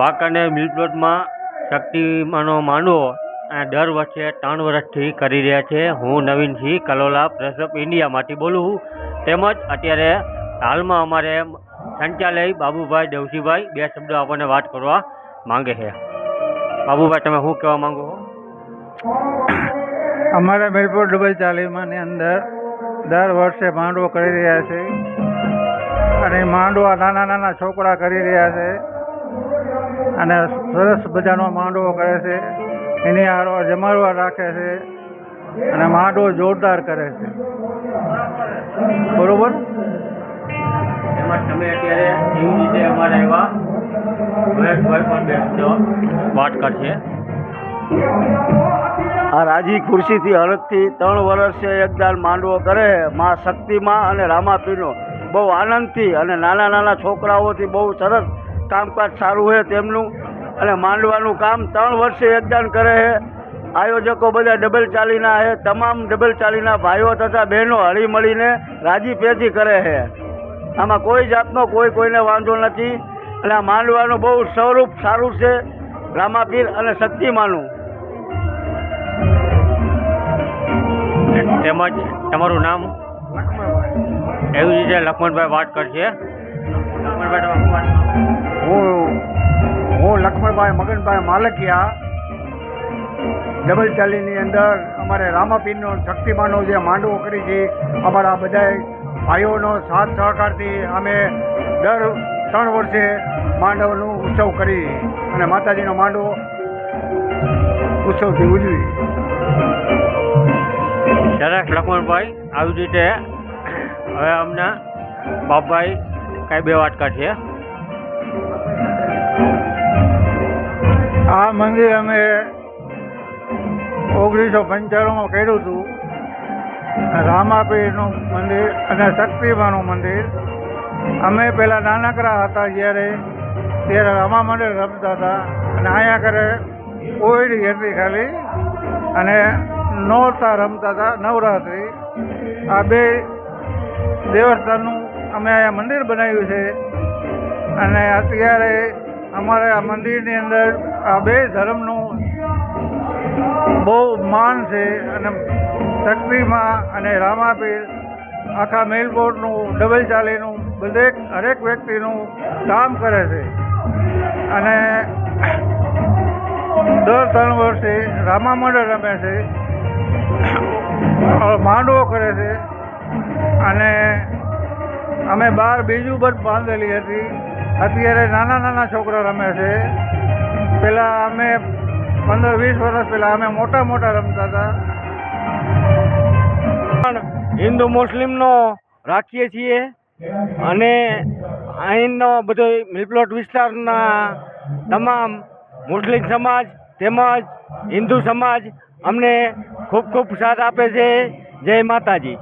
વાંકાનેર મિલ પ્લોટમાં શક્તિમાંનો માંડવો અને દર વર્ષે ત્રણ વર્ષથી કરી રહ્યા છે. હું નવીનસિંહ કલોલા, પ્રેસ ઓફ ઇન્ડિયામાંથી બોલું તેમજ અત્યારે હાલમાં અમારે સંચાલય બાબુભાઈ દેવસીભાઈ બે શબ્દો આપણને વાત કરવા માંગે છે. બાબુભાઈ, તમે શું કહેવા માંગો અમારા મિરપુર ડબલ ચાલીમાની અંદર દર વર્ષે માંડવો કરી રહ્યા છે. અને માંડવા નાના નાના છોકરા કરી રહ્યા છે. અને સરસ મજાનો માંડવો કરે છે. એની હારો જમાડવા રાખે છે અને માંડવો જોરદાર કરે છે. બરોબર? એમાં તમે અત્યારે એવી રીતે અમારા એવા વાત કરશે. આ રાજી ખુરશીથી હળદથી ત્રણ વર્ષે એકદાન માંડવો કરે. મા શક્તિમાં અને રામાપીનો. બહુ આનંદથી અને નાના નાના છોકરાઓથી બહુ સરસ કામકાજ સારું છે તેમનું. અને માંડવાનું કામ ત્રણ વર્ષે એકદાન કરે છે. આયોજકો બધા ડબલ ચાલીના છે. તમામ ડબલ ચાલીના ભાઈઓ તથા બહેનો હળી મળીને રાજી પેથી કરે છે. આમાં કોઈ જાતનો કોઈ કોઈને વાંધો નથી. અને આ માંડવાનું બહુ સ્વરૂપ સારું છે. રામાપીર અને શક્તિમાનું. તેમજ તમારું નામ? એવી રીતે લખમણભાઈ વાત છે. લક્ષ્મણભાઈ મગનભાઈ માલકિયા ડબલ ચાલીની અંદર અમારે રામાપીરનો શક્તિમાનો જે માંડવો કરી છે, અમારા બધા ભાઈઓનો સાથ સહકારથી અમે દર ત્રણ વર્ષે માંડવનો ઉત્સવ કરી અને માતાજીનો માંડવો ઉત્સવથી ઉજવી. સરસ લખમણભાઈ આવી રીતે હવે અમને બાપભાઈ કાંઈ બે વાટકા કરશે આ મંદિર અમે ઓગણીસો પંચાણુંમાં કર્યું હતું. રામાપીરનું મંદિર અને શક્તિમાનું મંદિર. અમે પહેલાં નાનકડા હતા જ્યારે, ત્યારે રામા મંદિર રમતા હતા. અને અહીંયા કરે ઓયડી હતી ખાલી. અને નોરતા રમતા હતા, નવરાત્રિ. આ બે દેવસ્થાનનું અમે અહીંયા મંદિર બનાવ્યું છે. અને અત્યારે અમારે આ મંદિરની અંદર આ બે ધર્મનું બહુ માન છે અને શક્તિમાં અને રામાપીર, આખા મેલબોર્ડનું, ડબલ ચાલીનું બધે હરેક વ્યક્તિનું કામ કરે છે. અને દર ત્રણ વર્ષે રામા મંડળ રમે છે. માંડવો કરે છે. અને અમે બહાર બીજું બધ બાંધેલી હતી. અત્યારે નાના નાના છોકરા રમે છે. પહેલાં અમે પંદર વીસ વર્ષ પહેલાં અમે મોટા મોટા રમતા હતા. પણ હિન્દુ મુસ્લિમનો રાખીએ છીએ અને અહીંનો બધો મિલપ્લોટ વિસ્તારના તમામ મુસ્લિમ સમાજ તેમજ હિન્દુ સમાજ અમને ખૂબ ખૂબ સાથ આપે છે. જય માતાજી.